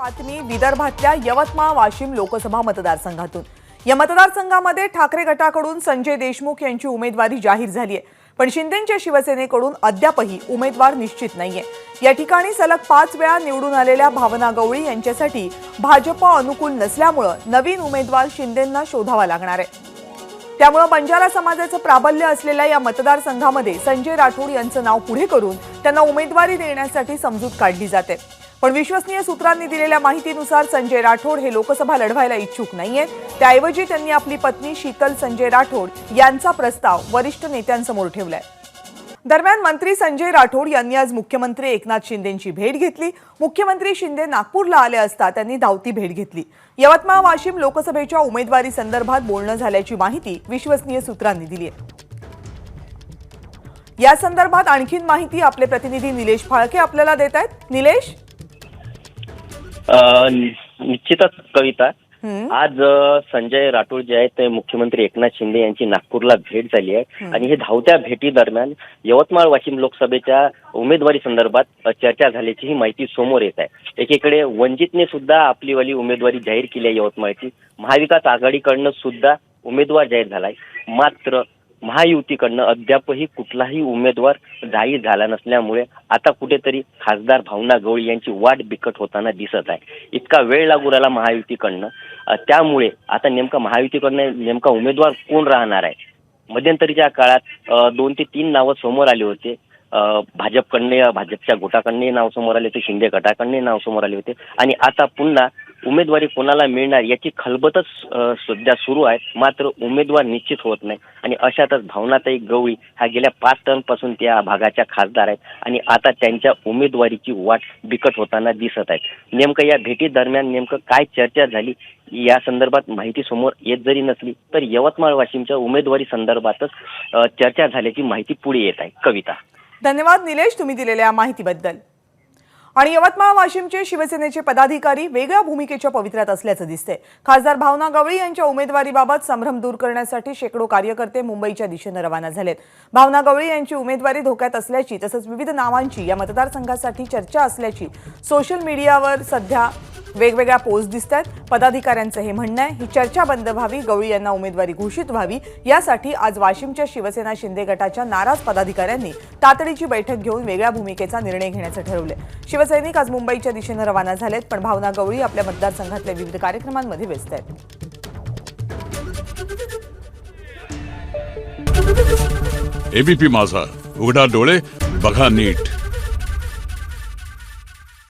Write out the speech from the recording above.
बातमी विदर्भातल्या यवतमाळ वाशिम लोकसभा मतदारसंघातून. या मतदारसंघामध्ये ठाकरे गटाकडून संजय देशमुख यांची उमेदवारी जाहीर झाली आहे. पण शिंदेच्या शिवसेनेकडून अद्यापही उमेदवार निश्चित नाहीये. या ठिकाणी सलग पाच वेळा निवडून आलेल्या भावना गवळी यांच्यासाठी भाजप अनुकूल नसल्यामुळं नवीन उमेदवार शिंदेंना शोधावा लागणार आहे. त्यामुळं बंजारा समाजाचं प्राबल्य असलेल्या या मतदारसंघामध्ये संजय राठोड यांचं नाव पुढे करून त्यांना उमेदवारी देण्यासाठी समजूत काढली जाते. पण विश्वसनीय सूत्रांनी दिलेल्या माहितीनुसार संजय राठोड हे लोकसभा लढवायला इच्छुक नाहीयेत. त्याऐवजी त्यांनी आपली पत्नी शीतल संजय राठोड यांचा प्रस्ताव वरिष्ठ नेत्यांसमोर ठेवलाय. दरम्यान मंत्री संजय राठोड यांनी आज मुख्यमंत्री एकनाथ शिंदेची भेट घेतली. मुख्यमंत्री शिंदे नागपूरला आले असता त्यांनी धावती भेट घेतली. यवतमाळ वाशिम लोकसभेच्या उमेदवारी संदर्भात बोलणं झाल्याची माहिती विश्वसनीय सूत्रांनी दिली आहे. या संदर्भात आणखीन माहिती आपले प्रतिनिधी निलेश फाळके आपल्याला देत आहेत. निलेश? निश्चितच कविता. आज संजय राठोड जे आहेत ते मुख्यमंत्री एकनाथ शिंदे यांची नागपूरला भेट झाली आहे. आणि ही धावत्या भेटी दरम्यान यवतमाळ वाशिम लोकसभेच्या उमेदवारी संदर्भात चर्चा झाल्याची ही माहिती समोर येत आहे. एकीकडे वंचितने सुद्धा आपली वाली उमेदवारी जाहीर केली आहे यवतमाळची. महाविकास आघाडीकडनं सुद्धा उमेदवार जाहीर झालाय. मात्र महायुतीकडनं अद्यापही कुठलाही उमेदवार जाहीर झाला नसल्यामुळे आता कुठेतरी खासदार भावना गवळी यांची वाट बिकट होताना दिसत आहे. इतका वेळ लागू राहिला महायुतीकडनं. त्यामुळे आता नेमका महायुतीकडनं नेमका उमेदवार कोण राहणार आहे? मध्यंतरीच्या काळात दोन ते तीन नावं समोर आली होते. भाजपकडने भाजपच्या गोटाकडने नाव समोर आले होते शिंदे गटाकडने नाव समोर आले होते. आणि आता पुन्हा उमेदवारी कोणाला मिळणार याची खलबतच सध्या सुरू आहे. मात्र उमेदवार निश्चित होत नाही. आणि अशातच भावनाताई गवळी हा गेल्या पाच टर्मपासून त्या भागाच्या खासदार आहेत. आणि आता त्यांच्या उमेदवारीची वाट बिकट होताना दिसत आहेत. नेमकं या भेटी दरम्यान नेमकं काय चर्चा झाली या संदर्भात माहिती समोर येत जरी नसली तर यवतमाळ वाशिमच्या उमेदवारी संदर्भातच चर्चा झाल्याची माहिती पुढे येत आहे. कविता. धन्यवाद निलेश तुम्ही दिलेल्या माहितीबद्दल. आणि यवतमाळ वाशिमचे शिवसेनेचे पदाधिकारी वेगळ्या भूमिकेच्या पवित्र्यात असल्याचं दिसतंय. खासदार भावना गवळी यांच्या उमेदवारीबाबत संभ्रम दूर करण्यासाठी शेकडो कार्यकर्ते मुंबईच्या दिशेनं रवाना झालेत. भावना गवळी यांची उमेदवारी धोक्यात असल्याची तसंच विविध नावांची या मतदारसंघासाठी चर्चा असल्याची सोशल मीडियावर सध्या वेगवेगळ्या पोस्ट दिसत आहेत पदाधिकाऱ्यांचं हे म्हणणं आहे ही चर्चा बंद व्हावी गवळी यांना उमेदवारी घोषित व्हावी यासाठी आज वाशिमच्या शिवसेना शिंदे गटाच्या नाराज पदाधिकाऱ्यांनी तातडीची बैठक घेऊन वेगळ्या भूमिकेचा निर्णय घेण्याचं ठरवलं शिवसैनिक आज मुंबईच्या दिशेनं रवाना झालेत पण भावना गवळी आपल्या मतदारसंघातल्या विविध कार्यक्रमांमध्ये व्यस्त आहेत. एबीपी माझा उघडा डोळे बघा नीट.